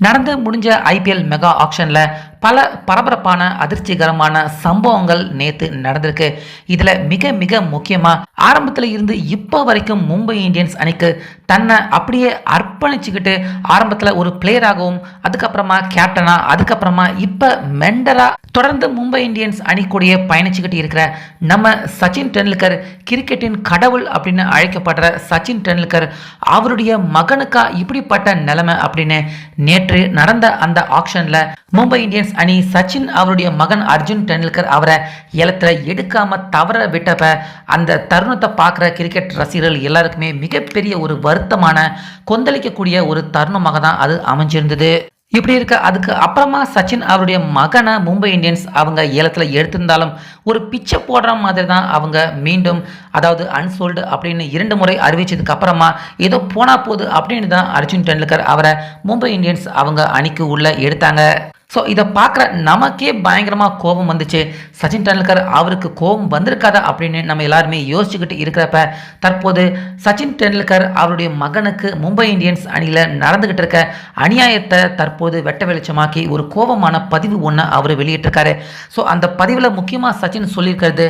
நடந்து முடிஞ்ச IPL mega ஆக்ஷனில் பல பரபரப்பான அதிர்ச்சிகரமான சம்பவங்கள் நேற்று நடந்திருக்கு. இதில் மிக மிக முக்கியமாக ஆரம்பத்தில் இருந்து இப்போ வரைக்கும் மும்பை இந்தியன்ஸ் அணிக்கு தன்னை அப்படியே அர்ப்பணிச்சுக்கிட்டு ஆரம்பத்தில் ஒரு பிளேயராகவும் அதுக்கப்புறமா கேப்டனா அதுக்கப்புறமா இப்போ மெண்டராக தொடர்ந்து மும்பை இந்தியன்ஸ் அணிக்கூடிய கூடயே பயணிச்சுக்கிட்டு இருக்கிற நம்ம சச்சின் டெண்டுல்கர் கிரிக்கெட்டின் கடவுள் அப்படின்னு அழைக்கப்படுற சச்சின் டெண்டுல்கர் அவருடைய மகனுக்கா இப்படிப்பட்ட நிலைமை அப்படின்னு நேற்று நடந்த அந்த ஆக்ஷன்ல மும்பை இந்தியன்ஸ் அணி சச்சின் அவருடைய மகன் அர்ஜுன் டெண்டுல்கர் அவரை ஏலத்துல எடுக்காம தவற விட்டப்ப அந்த தருணத்தை பார்க்குற கிரிக்கெட் ரசிகர்கள் எல்லாருக்குமே மிகப்பெரிய ஒரு வருத்தமான கொந்தளிக்கக்கூடிய ஒரு தருணமாக தான் அது அமைஞ்சிருந்தது. இப்படி இருக்க அதுக்கு அப்புறமா சச்சின் அவருடைய மகனை மும்பை இந்தியன்ஸ் அவங்க ஏலத்தில் எடுத்திருந்தாலும் ஒரு பிச்சை போடுற மாதிரி தான் அவங்க மீண்டும் அதாவது அன்சோல்டு அப்படின்னு இரண்டு முறை அறிவிச்சதுக்கு அப்புறமா ஏதோ போனா போகுது அப்படின்னு தான் அர்ஜுன் டெண்டுல்கர் அவரை மும்பை இந்தியன்ஸ் அவங்க அணிக்கு உள்ள எடுத்தாங்க. ஸோ இதை பார்க்குற நமக்கே பயங்கரமாக கோபம் வந்துச்சு. சச்சின் டெண்டுல்கர் அவருக்கு கோபம் வந்திருக்காதா அப்படின்னு நம்ம எல்லாருமே யோசிச்சுக்கிட்டு இருக்கிறப்ப தற்போது சச்சின் டெண்டுல்கர் அவருடைய மகனுக்கு மும்பை இந்தியன்ஸ் அணியில் நடந்துக்கிட்டு இருக்க அநியாயத்தை தற்போது வெட்ட வெளிச்சமாக்கி ஒரு கோபமான பதிவு ஒன்று அவர் வெளியிட்டிருக்காரு. ஸோ அந்த பதிவில் முக்கியமாக சச்சின் சொல்லியிருக்கிறது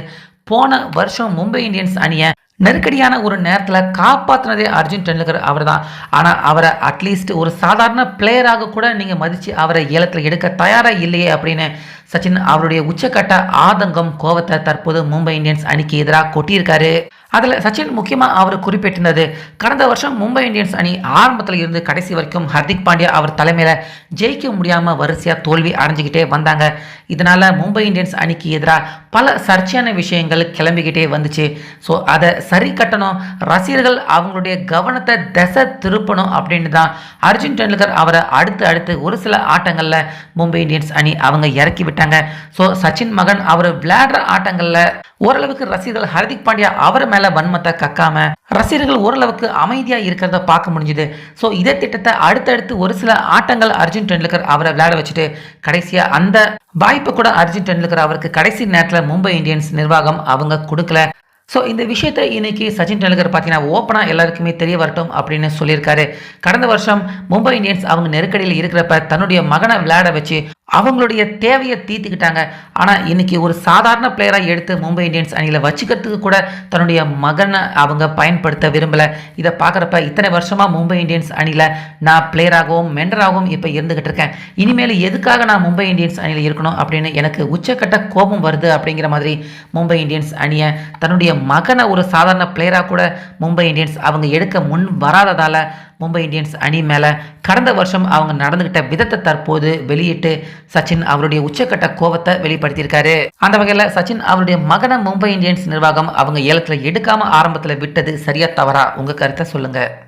போன வருஷம் மும்பை இந்தியன்ஸ் அணியை நெருக்கடியான ஒரு நேரத்தில் காப்பாற்றினதே அர்ஜுன் டெண்டுல்கர் அவர் தான் ஆனால் அவரை அட்லீஸ்ட் ஒரு சாதாரண பிளேயராக கூட நீங்கள் மதித்து அவரை ஏலத்தில் எடுக்க தயாராக இல்லையே அப்படின்னு சச்சின் அவருடைய உச்சக்கட்ட ஆதங்கம் கோவத்தை தற்போது மும்பை இந்தியன்ஸ் அணிக்கு எதிராக கொட்டியிருக்காரு. அதில் சச்சின் முக்கியமாக அவர் குறிப்பிட்டிருந்தது. கடந்த வருஷம் மும்பை இந்தியன்ஸ் அணி ஆரம்பத்தில் இருந்து கடைசி வரைக்கும் ஹர்திக் பாண்டியா அவர் தலைமையில் ஜெயிக்க முடியாமல் வரிசையாக தோல்வி அடைஞ்சிக்கிட்டே வந்தாங்க. இதனால் மும்பை இந்தியன்ஸ் அணிக்கு எதிராக பல சர்ச்சையான விஷயங்கள் கிளம்பிக்கிட்டே வந்துச்சு. ஸோ அதை சரி கட்டணும் ரசிகர்கள் அவங்களுடைய கவனத்தை திசை திருப்பணும் அப்படின்னு தான் அர்ஜுன் டெண்டுல்கர் அவரை அடுத்து அடுத்து ஒரு சில ஆட்டங்களில் மும்பை இந்தியன்ஸ் அணி அவங்க இறக்கி விட்டாங்க. ஸோ சச்சின் மகன் அவர் விளையாடுற ஆட்டங்களில் ஓரளவுக்கு ரசிகர்கள் ஹர்திக் பாண்டியா அவர் மேலே வன்மத்தை கக்காம ரசிகர்கள் ஓரளவுக்கு அமைதியாக இருக்கிறத பார்க்க முடிஞ்சுது. ஸோ இதே திட்டத்தை அடுத்தடுத்து ஒரு சில ஆட்டங்கள் அர்ஜுன் டெண்டுல்கர் அவரை விளையாட வச்சுட்டு கடைசியாக அந்த வாய்ப்பை கூட அர்ஜுன் டெண்டுல்கர் அவருக்கு கடைசி நேரத்தில் மும்பை இந்தியன்ஸ் நிர்வாகம் அவங்க கொடுக்கல. ஸோ இந்த விஷயத்தை இன்னைக்கு சச்சின் டெண்டுல்கர் பார்த்தீங்கன்னா ஓப்பனாக எல்லாருக்குமே தெரிய வரட்டும் அப்படின்னு சொல்லியிருக்காரு. கடந்த வருஷம் மும்பை இந்தியன்ஸ் அவங்க நெருக்கடியில் இருக்கிறப்ப தன்னுடைய மகனை விளையாட வச்சு அவங்களுடைய தேவையை தீர்த்துக்கிட்டாங்க. ஆனால் இன்றைக்கி ஒரு சாதாரண பிளேயராக எடுத்து மும்பை இந்தியன்ஸ் அணியில் வச்சுக்கிறதுக்கு கூட தன்னுடைய மகனை அவங்க பயன்படுத்த விரும்பலை. இதை பார்க்குறப்ப இத்தனை வருஷமாக மும்பை இந்தியன்ஸ் அணியில் நான் பிளேயராகவும் மெண்டராகவும் இப்போ இருந்துக்கிட்டு இருக்கேன். இனிமேல் எதுக்காக நான் மும்பை இந்தியன்ஸ் அணியில் இருக்கணும் அப்படின்னு எனக்கு உச்சக்கட்ட கோபம் வருது அப்படிங்கிற மாதிரி மும்பை இந்தியன்ஸ் அணியை தன்னுடைய மகனை ஒரு சாதாரண பிளேயராக கூட மும்பை இந்தியன்ஸ் அவங்க எடுக்க முன் வராததால் மும்பை இந்தியன்ஸ் அணி மேலே கடந்த வருஷம் அவங்க நடந்துக்கிட்ட விதத்தை தற்போது வெளியிட்டு சச்சின் அவருடைய உச்சக்கட்ட கோபத்தை வெளிப்படுத்தியிருக்காரு. அந்த வகையில் சச்சின் அவருடைய மகனை மும்பை இந்தியன்ஸ் நிர்வாகம் அவங்க ஏலத்தில் எடுக்காம ஆரம்பத்தில் விட்டது சரியா தவறா? உங்க கருத்தை சொல்லுங்க.